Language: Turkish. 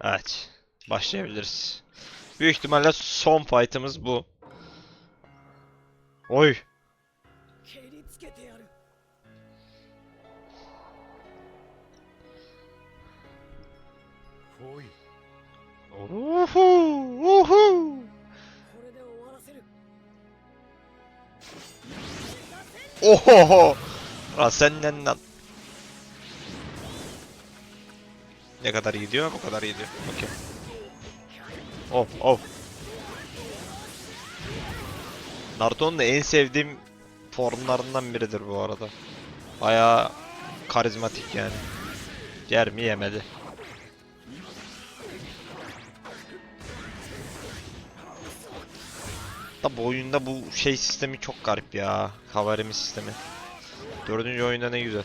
Evet. Başlayabiliriz. Büyük ihtimalle son fight'ımız bu. Oy. Uhu, uhu. Ohoho. Rasenlen lan. Ne kadar gidiyor? Bu kadar gidiyor. Okey. Of of. Naruto'nun en sevdiğim formlarından biridir bu arada. Bayağı karizmatik yani. Yer mi yemedi. Da oyunda bu şey sistemi çok garip ya. Kavarimi sistemi. Dördüncü oyunda ne güzel.